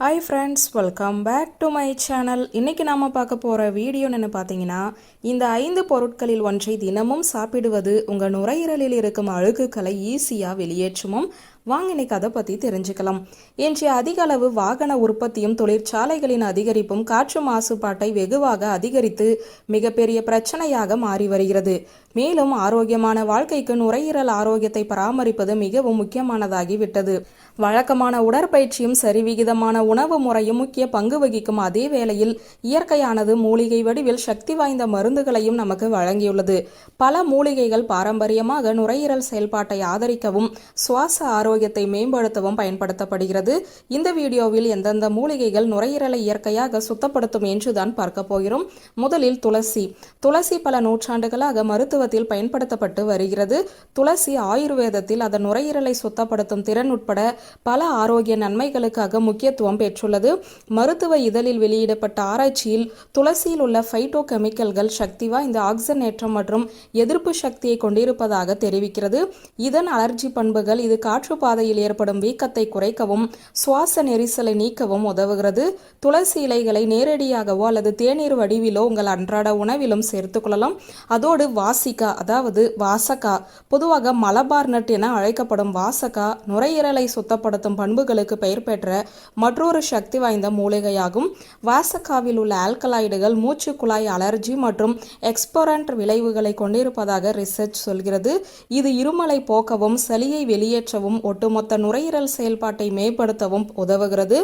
Hi friends welcome back to my channel இன்றைக்கி நாம் பார்க்க போகிற வீடியோ என்ன பார்த்தீங்கன்னா இந்த ஐந்து பொருட்களில் ஒன்றை தினமும் சாப்பிடுவது உங்கள் நுரையீரலில் இருக்கும் அழுக்குகளை ஈஸியாக வெளியேற்றுமும். வாங்க இன்னைக்கு அதை பற்றி தெரிஞ்சுக்கலாம். இன்றைய அதிக அளவு வாகன உற்பத்தியும் தொழிற்சாலைகளின் அதிகரிப்பும் காற்று மாசுபாட்டை வெகுவாக அதிகரித்து மிகப்பெரிய பிரச்சனையாக மாறி வருகிறது. மேலும் ஆரோக்கியமான வாழ்க்கைக்கு நுரையீரல் ஆரோக்கியத்தை பராமரிப்பது மிகவும் முக்கியமானதாகிவிட்டது வழக்கமான உடற்பயிற்சியும் சரிவிகிதமான உணவு முறையும் முக்கிய பங்கு வகிக்கும் அதே வேளையில் இயற்கையானது மூலிகை வடிவில் சக்தி வாய்ந்த மருந்துகளையும் நமக்கு வழங்கியுள்ளது. பல மூலிகைகள் பாரம்பரியமாக நுரையீரல் செயல்பாட்டை ஆதரிக்கவும் சுவாச ஆரோக்கிய ஆரோக்கியத்தை மேம்படுத்தவும் பயன்படுத்தப்படுகிறது. இந்த வீடியோவில் எந்தெந்த மூலிகைகள் நுரையீரலை இயற்கையாக சுத்தப்படுத்தும் என்றுதான் பார்க்க போகிறோம். முதலில் துளசி. துளசி பல நூற்றாண்டுகளாக மருத்துவத்தில் பயன்படுத்தப்பட்டு வருகிறது. துளசி ஆயுர்வேதத்தில் அதன் நுரையீரலை சுத்தப்படுத்தும் திறன் உட்பட பல ஆரோக்கிய நன்மைகளுக்காக முக்கியத்துவம் பெற்றுள்ளது. மருத்துவ இதழில் வெளியிடப்பட்ட ஆராய்ச்சியில் துளசியில் உள்ள ஃபைட்டோ கெமிக்கல்கள் சக்தி வாய்ந்த ஆக்சிஜனேற்றம் மற்றும் எதிர்ப்பு சக்தியை கொண்டிருப்பதாக தெரிவிக்கிறது. இதன் அலர்ஜி பண்புகள் இது காற்று பாதையில் ஏற்படும் வீக்கத்தை குறைக்கவும் சுவாச நெரிசலை நீக்கவும் உதவுகிறது. துளசி இலைகளை நேரடியாகவோ அல்லது தேநீர் வடிவிலோ உங்கள் அன்றாட உணவிலும் சேர்த்துக்கொள்ளலாம் அதோடு வாசிகா அதாவது வாசக்கா பொதுவாக மலபார் நட் என அழைக்கப்படும் வாசகா நுரையீரலை சுத்தப்படுத்தும் பண்புகளுக்கு பெயர் பெற்ற மற்றொரு சக்தி வாய்ந்த மூலிகையாகும். வாசகாவில் உள்ள ஆல்கலாய்டுகள் மூச்சு குழாய் அலர்ஜி மற்றும் எக்ஸ்போரண்ட் விளைவுகளை கொண்டிருப்பதாக ரிசர்ச் சொல்கிறது. இது இருமலை போக்கவும் சளியை வெளியேற்றவும் ஒட்டுமொத்த நுரையீரல் செயல்பாட்டை மேம்படுத்தவும் உதவுகிறது.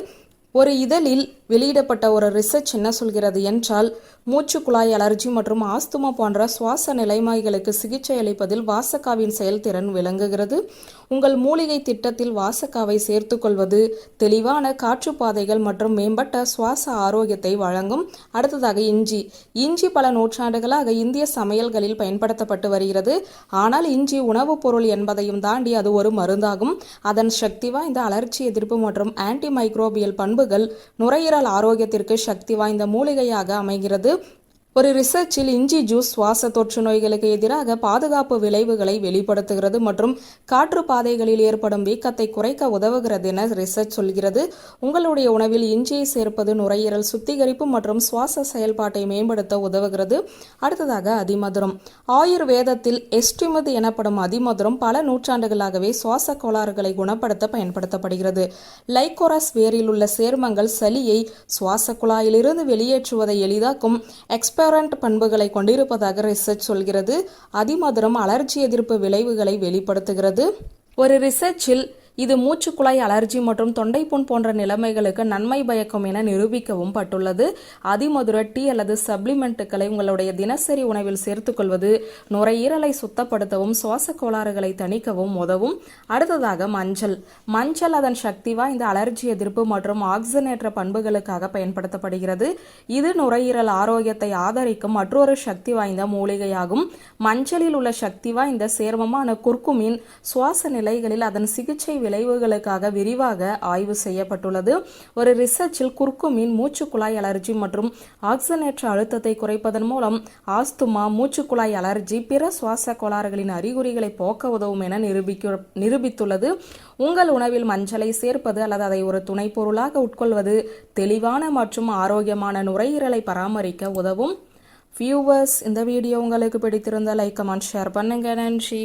ஒரு இதழில் வெளியிடப்பட்ட ஒரு ரிசர்ச் என்ன சொல்கிறது என்றால் மூச்சு குழாய் அலர்ஜி மற்றும் ஆஸ்துமா போன்ற சுவாச நிலைமைகளுக்கு சிகிச்சை அளிப்பதில் வாசக்காவின் செயல்திறன் விளங்குகிறது. உங்கள் மூலிகை திட்டத்தில் வாசக்காவை சேர்த்துக்கொள்வது தெளிவான காற்றுப்பாதைகள் மற்றும் மேம்பட்ட சுவாச ஆரோக்கியத்தை வழங்கும். அடுத்ததாக இஞ்சி. இஞ்சி பல நூற்றாண்டுகளாக இந்திய சமையல்களில் பயன்படுத்தப்பட்டு வருகிறது. ஆனால் இஞ்சி உணவுப் பொருள் என்பதையும் தாண்டி அது ஒரு மருந்தாகும். அதன் சக்தி வாய்ந்த அலர்ச்சி எதிர்ப்பு மற்றும் ஆன்டி மைக்ரோபியல் பண்பு பண்புகள் நுரையீரல் ஆரோக்கியத்திற்கு சக்தி வாய்ந்த மூலிகையாக அமைகிறது. ஒரு ரிசர்ச்சில் இஞ்சி ஜூஸ் சுவாச தொற்று நோய்களுக்கு எதிராக பாதுகாப்பு விளைவுகளை வெளிப்படுத்துகிறது மற்றும் காற்று பாதைகளில் ஏற்படும் வீக்கத்தை குறைக்க உதவுகிறது என ரிசர்ச் சொல்கிறது. உங்களுடைய உணவில் இஞ்சியை சேர்ப்பது நுரையீரல் சுத்திகரிப்பு மற்றும் சுவாச செயல்பாட்டை மேம்படுத்த உதவுகிறது. அடுத்ததாக அதிமதுரம். ஆயுர்வேதத்தில் எஸ்டிமது எனப்படும் அதிமதுரம் பல நூற்றாண்டுகளாகவே சுவாச கோளாறுகளை குணப்படுத்த பயன்படுத்தப்படுகிறது. லைகோரஸ் வேரில் உள்ள சேர்மங்கள் சளியை சுவாச குழாயிலிருந்து வெளியேற்றுவதை எளிதாக்கும். எக்ஸ்ப டிரான்ஸ்பரண்ட் பண்புகளை கொண்டிருப்பதாக ரிசர்ச் சொல்கிறது. அதிமதுரம் அலர்ஜி எதிர்ப்பு விளைவுகளை வெளிப்படுத்துகிறது. ஒரு ரிசர்ச்சில் இது மூச்சுக்குழாய் அலர்ஜி மற்றும் தொண்டைப்புண் போன்ற நிலைமைகளுக்கு நன்மை பயக்கும் என நிரூபிக்கவும் பட்டுள்ளது. அதிமதுர டீ அல்லது சப்ளிமெண்ட்டுகளை உங்களுடைய தினசரி உணவில் சேர்த்துக்கொள்வது நுரையீரலை சுத்தப்படுத்தவும் சுவாச கோளாறுகளை தணிக்கவும் உதவும். அடுத்ததாக மஞ்சள். மஞ்சள் அதன் சக்தி வாய்ந்த அலர்ஜி எதிர்ப்பு மற்றும் ஆக்சிஜனேற்ற பண்புகளுக்காக பயன்படுத்தப்படுகிறது. இது நுரையீரல் ஆரோக்கியத்தை ஆதரிக்கும் மற்றொரு சக்தி வாய்ந்த மூலிகையாகும். மஞ்சளில் உள்ள சக்தி வாய்ந்த சேர்மமான குர்குமின் சுவாச நிலைகளில் அதன் சிகிச்சை விளைவுகளுக்காக விரிவாக ஆய்வு செய்யப்பட்டுள்ளது. ஒரு ரிசர்ச்சில் குர்குமின் மூச்சுக்குழாய் அலர்ஜி மற்றும் ஆக்சிஜனேற்ற அழுத்தத்தை குறைப்பதன் மூலம் ஆஸ்துமா மூச்சுக்குழாய் அலர்ஜி பிற சுவாச கோளாறுகளின் அறிகுறிகளை போக்க உதவும் என நிரூபிக்க நிரூபித்துள்ளது. உங்கள் உணவில் மஞ்சளை சேர்ப்பது அல்லது அதை ஒரு துணை பொருளாக உட்கொள்வது தெளிவான மற்றும் ஆரோக்கியமான நுரையீரலை பராமரிக்க உதவும். வியூவர்ஸ் இந்த வீடியோ உங்களுக்கு பிடித்திருந்தால் லைக் கமெண்ட் ஷேர் பண்ணுங்க. நன்றி.